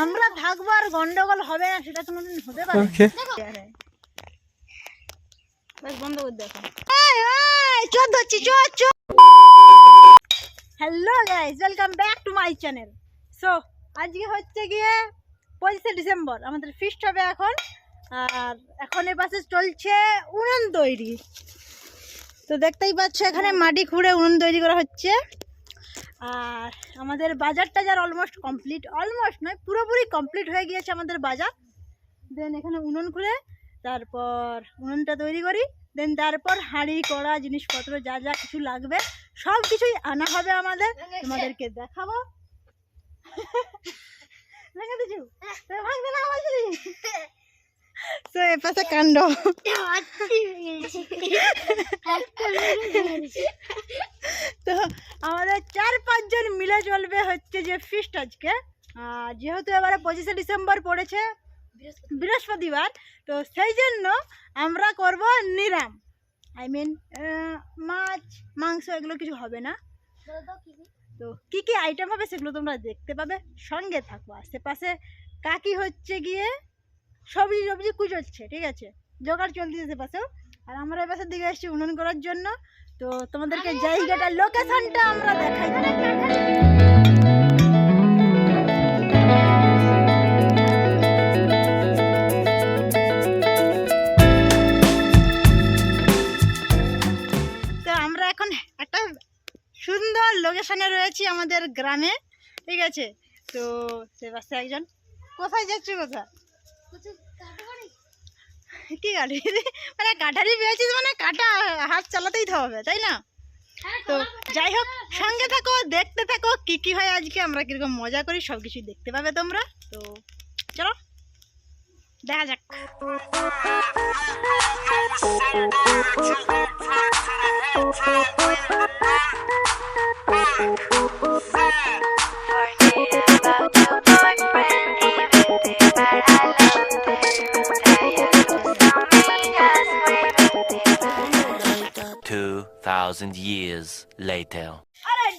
আমরা থাকব আর গন্ডগোল হবে না সেটা কোনোদিন হতে পারে। Okay. বাস বন্ধ করে দেখো। চোর ধরছি চোর চোর। Hello guys welcome back to my channel so আজকে হচ্ছে গিয়ে পঁচিশে ডিসেম্বর আমাদের ফিস্ট হবে এখন। আর এখন এ পাশে চলছে উনুন তৈরি। তো দেখতেই পাচ্ছ এখানে মাটি খুঁড়ে উনুন তৈরি করা হচ্ছে। আর আমাদের বাজার টাজার অলমোস্ট কমপ্লিট অলমোস্ট নয় পুরোপুরি কমপ্লিট হয়ে গিয়েছে আমাদের বাজার। দেন এখানে উনুন খুলে তারপর উনুনটা তৈরি করি। দেন তারপর হাঁড়ি কড়া জিনিসপত্র যা যা কিছু লাগবে সব কিছুই আনা হবে আমাদের। তোমাদেরকে দেখাবো। তো ভাঙবে না বলছিলি তো এ পাশে কাণ্ড। তো আমাদের চার পাঁচজন মিলে চলবে হচ্ছে যে ফিস্ট আজকে। যেহেতু এবারে পঁচিশে ডিসেম্বর পড়েছে, বৃহস্পতিবার, তো সেই জন্য আমরা করব নিরাম। আই মিন মাছ, মাংস এগুলো কিছু হবে না। তো কি কি আইটেম হবে সেগুলো তোমরা দেখতে পাবে। সঙ্গে থাকব আশেপাশে কাকি হচ্ছে গিয়ে সবজি সবজি কুচোচ্ছে, ঠিক আছে? জোগাড় চলতেছে পাশেও। আর আমরা এ পাশের দিকে এসেছি উনুন করার জন্য। তো তোমাদেরকে জায়গাটা লোকেশনটা আমরা দেখাই। তো আমরা এখন একটা সুন্দর লোকেশনে রয়েছি আমাদের গ্রামে ঠিক আছে? তো সে পাশে একজন কোথায় যাচ্ছ কোথায়? কি গাড়ি? মানে কাটারি পেয়েছিস মানে কাটা হাত চালাতেই হবে তাই না? তো যাই হোক সঙ্গে থাকো দেখতে থাকো কি কি হয় আজকে আমরা কীরকম মজা করি সব কিছুই দেখতে পাবে তোমরা। তো চলো দেখা যাক। Bye. 2,000 years later. হ্যাঁ,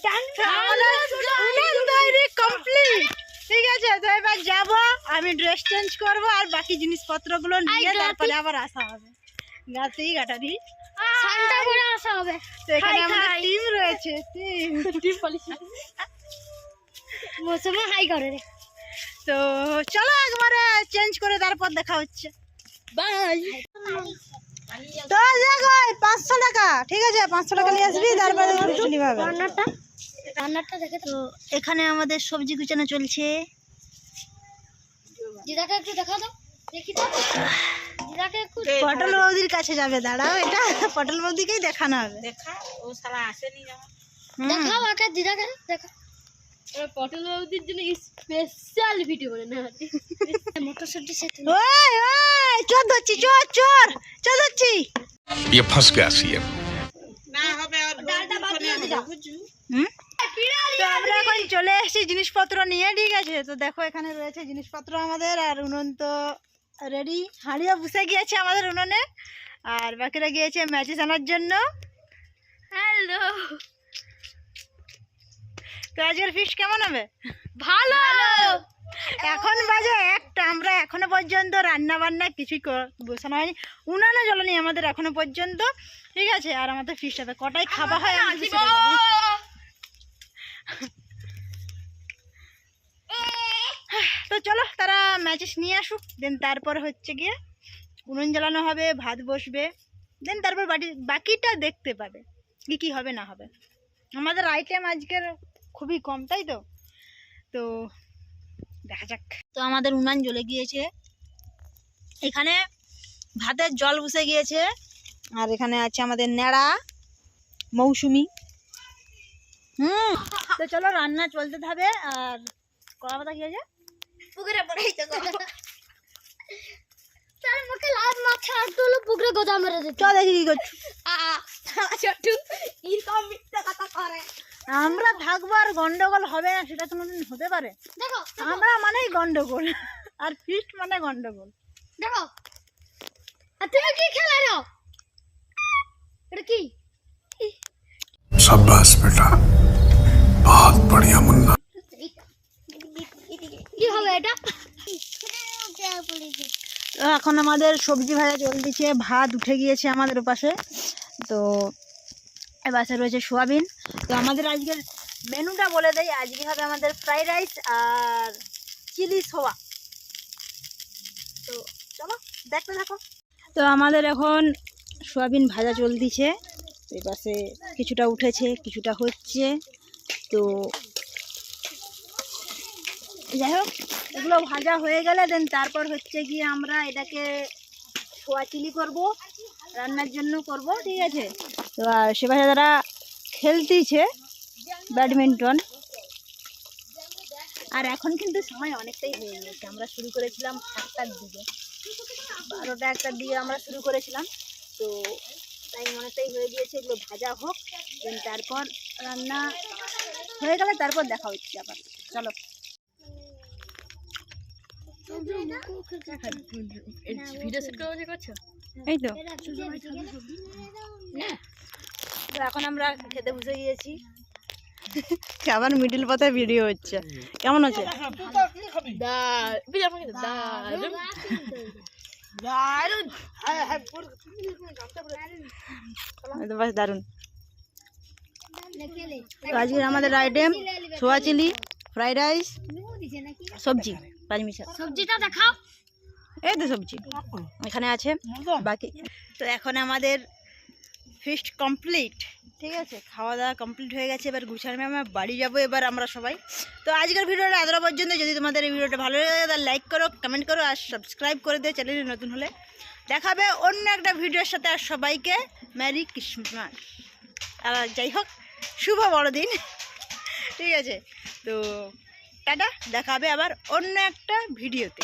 ঠিক আছে আমি ড্রেস চেঞ্জ করব আর বাকি জিনিসপত্রগুলো নিয়ে তারপরে আবার আসা হবে। গাছেই গাটা আসা হবে। এখানে আমার টিম রয়েছে মৌসুমে হাই করে রে তো চলো একবারে চেঞ্জ করে তারপর দেখা হচ্ছে। বাই তো দেখো পাঁচশো ঠিক আছে পাঁচশো টাকা নিয়ে আসবি তারপরে চলি ভাবে রান্নাটা রান্নাটা দেখে তো তো এখানে আমাদের সবজি কুচানো চলছে দিদাকে একটু দেখা দাও দেখি তো দিদাকে একটু পটল বৌদির কাছে যাবে দাঁড়াও এটা পটল বৌদিকেই দেখানো হবে হুম। দেখাও আগে দিদাকে দেখা পটল বাবুদের জন্য স্পেশাল ভিডিও বানানো হবে মটরশুটি সে ওই ওই চোর ধরছি চোর চোর চোর ধরছি ये फंस गया सीएम হুম? তো আমরা এখন চলে এসেছি জিনিসপত্র নিয়ে ঠিক আছে? তো দেখো এখানে রয়েছে জিনিসপত্র আমাদের আর উনুন তো রেডি হাঁড়িও বসে গিয়েছে আমাদের উনুনে আর বাকিরা গিয়েছে ম্যাচেস আনার জন্য। হ্যালো তো আজকের ফিস কেমন হবে? ভালো। এখন বাজে পর্যন্ত রান্না বান্না কিছুই বসানো হয়নি। উনানে জ্বলানি আমাদের এখনও পর্যন্ত। ঠিক আছে? আর আমাদের ফিস হবে। কটায় খাওয়া হয় তো চলো তারা ম্যাচেস নিয়ে আসুক। দেন তারপর হচ্ছে গিয়ে উনুন জ্বালানো হবে ভাত বসবে। দেন তারপর বাকি বাকিটা দেখতে পাবে কি কি হবে না হবে। আমাদের আইটেম আজকের খুবই কম তাই তো? তো দেখা যাক। তো আমাদের উনান জ্বলে গিয়েছে। এখানে ভাতের জল বসে গিয়েছে। আর এখানে আছে আমাদের ন্যাড়া মৌসুমি। হুম তো চলো রান্না চলতে থাকবে। আর কড়া পাতা কি আছে পুকুরে পড়াইতে তার মুখে লাল মাছ আর তুলো পুকুরে গোদা মেরে চল দেখি কি করছ। আ ছোটু এরকম মিথ্যা কথা করে। আমরা থাকব আর গন্ডগোল হবে না সেটা কোনোদিন হতে পারে। দেখো আমরা মানেই গন্ডগোল আর ফিস্ট মানে গন্ডগোল। দেখো। আর তুমি কি খেলে দাও এটা কি? সাব্বাস বেটা। বহুত বড়িয়া মুন্না। কি হবে এটা? এখন আমাদের সবজি ভাজা জল দিচ্ছে ভাত উঠে গিয়েছে আমাদের পাশে তো পাশে রয়েছে সোয়াবিন। তো আমাদের আজকের মেনুটা বলে দেয় আজকে হবে আমাদের ফ্রাইড রাইস আর চিলি সোয়া তো চলো তো আমাদের এখন সোয়াবিন ভাজা চলতেছে। এই পাশে কিছুটা উঠেছে, কিছুটা হচ্ছে। তো যাই হোক, এগুলো ভাজা হয়ে গেলে দেন তারপর হচ্ছে গিয়ে আমরা এটাকে ছোয়া চিলি করব, রান্নার জন্য করব, ঠিক আছে? তো আর সে পাশে যারা খেলতেছে ব্যাডমিন্টন, আর এখন কিন্তু সময় অনেকটাই হয়ে গেছে। আমরা শুরু করেছিলাম একটার দিকে। বারোটা একটা দিকে আমরা শুরু করেছিলাম। তো টাইম অনেকটাই হয়ে গিয়েছে এগুলো ভাজা হোক তারপর রান্না হয়ে গেলে তারপর দেখা হচ্ছে আবার। চলো। এই তো। তো এখন আমরা খেতে বসে গিয়েছি। আবার মিডিল পথে ভিডিও হচ্ছে। কেমন আছে? দা- বিরিয়ানি দারুণ। একদম বেশ দারুণ। তো আজকের আমাদের item soya chilli, fried rice, সবজি পাঁচমিশা সবজিটা দেখাও এই তো সবজি। এখানে আছে, বাকি। তো এখন আমাদের ফিস্ট কমপ্লিট ঠিক আছে খাওয়া দাওয়া কমপ্লিট হয়ে গেছে, এবার গুছানো আমরা বাড়ি যাব এবার আমরা সবাই। তো আজকের ভিডিওটা এতটা পর্যন্ত, যদি তোমাদের এই ভিডিওটা ভালো লাগে তাহলে লাইক করো কমেন্ট করো আর সাবস্ক্রাইব করে দিও চ্যানেলে নতুন হলে। দেখাবে অন্য একটা ভিডিওর সাথে, আর সবাইকে ম্যারি ক্রিসমাস আর যাই হোক, শুভ বড়দিন। ঠিক আছে, তো টাটা দেখাবে আবার অন্য একটা ভিডিওতে।